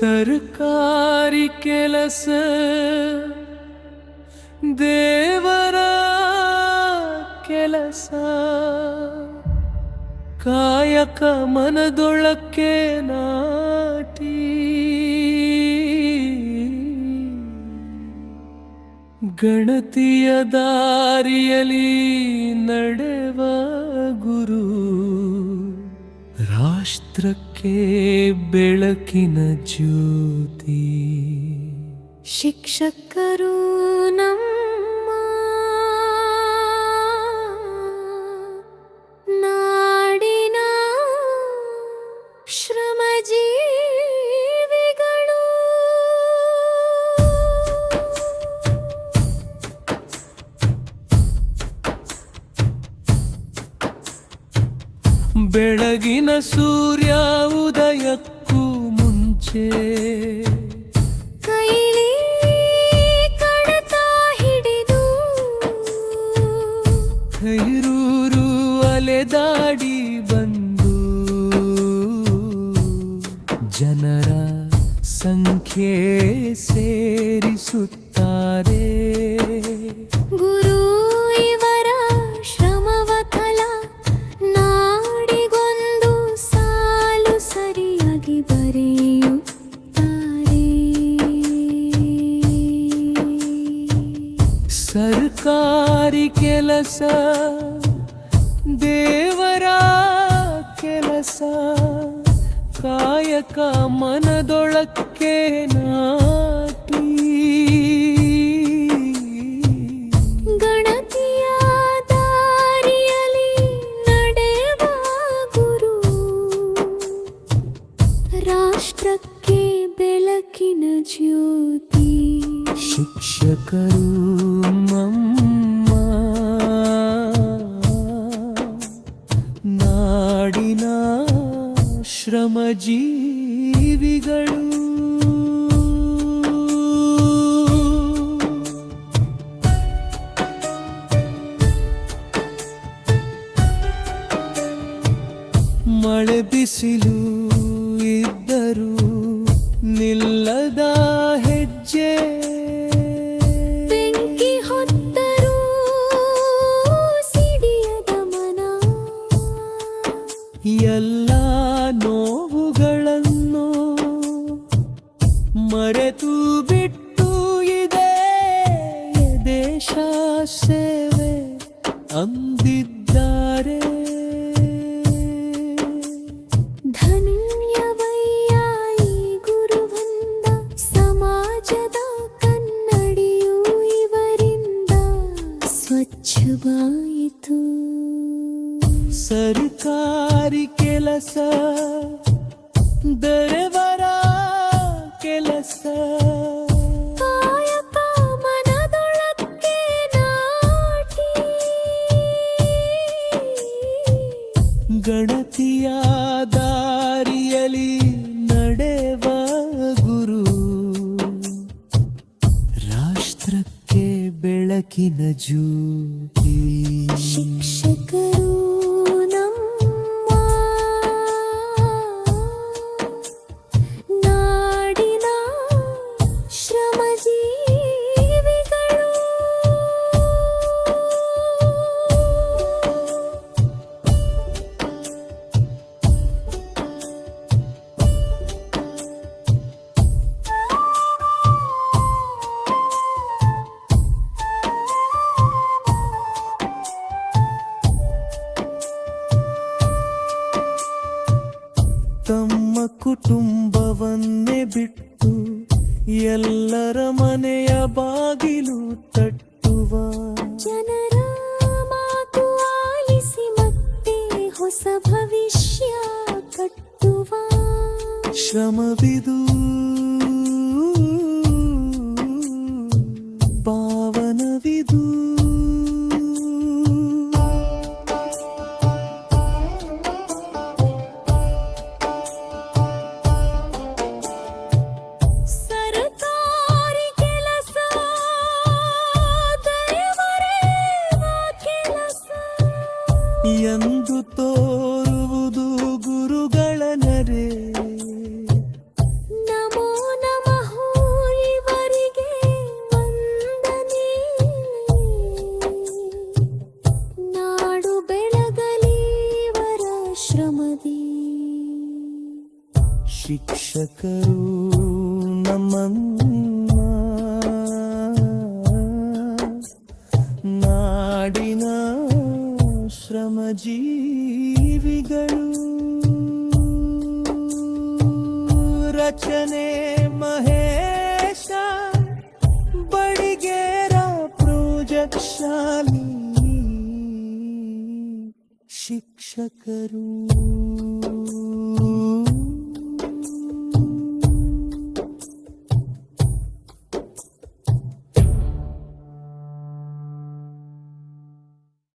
ಸರ್ಕಾರಿ ಕೆಲಸ. ದೇವರ ಕೆಲಸ. ಕಾಯಕ ಮನದೊಳಕ್ಕೆ ನಾಟಿ. ಗಣತಿಯ ದಾರಿಯಲಿ ನಡೆವ ಗುರು. ರಾಷ್ಟ್ರಕ್ಕೆ ಬೆಳಕಿನ ಜ್ಯೋತಿ. ಶಿಕ್ಷಕರು ನಮ್ಮ ಬೆಳಗಿನ ಸೂರ್ಯ ಉದಯಕ್ಕೂ ಮುಂಚೆ. ಕೈಲಿ ಕಡತ ಹಿಡಿದು. ಕೈರೂರು ಅಲೆದಾಡಿ ಬಂದು. ಜನರ ಸಂಖ್ಯೆ ಸೇರಿಸುತ್ತಾರೆ. ಸರ್ಕಾರಿ ಕೆಲಸ ದೇವರ ಕೆಲಸ ಕಾಯಕ ಮನದೊಳಕ್ಕೆ ನಾಟಿ. ಗಣತಿಯ ನಡೆವ ಗುರು ರಾಷ್ಟ್ರಕ್ಕೆ ಬೆಳಕಿನ ಜ್ಯೋತಿ. ಶಿಕ್ಷಕರು ಶ್ರಮಜೀವಿಗಳು ಮಳೆ ಬಿಸಿಲು ಇದ್ದರೂ ನಿಲ್ಲದ ಹೆಜ್ಜೆ. ಸ್ವಚ್ಛವಾಯಿತು ಸರ್ಕಾರಿ ಕೆಲಸ ದರವರ ಕೆಲಸ. ಬೆಳಕಿನ ಜ್ಯೋತಿ ಕುಟುಂಬವನ್ನೇ ಬಿಟ್ಟು ಎಲ್ಲರ ಮನೆಯ ಬಾಗಿಲು ತಟ್ಟುವ. ಜನರ ಮಾತು ಆಲಿಸಿ ಮತ್ತೆ ಹೊಸ ಭವಿಷ್ಯ ಕಟ್ಟುವ. ಶ್ರಮವಿದು ಎಂದು ತೋರುವುದು ಗುರುಗಳ ನರೆ ನಮೋ ನಮಃ ಇವರಿಗೆ ವಂದನೆ. ನಾಡು ಬೆಳಗಲಿವರ ಶ್ರಮದಿ. ಶಿಕ್ಷಕರು ನಮ್ಮನ್ನು ರಚನೆ ಮಹೇಶ ಬಡಿಗೇರ ಪ್ರೊಜಕ್ಷಾಲಿ ಶಿಕ್ಷಕರು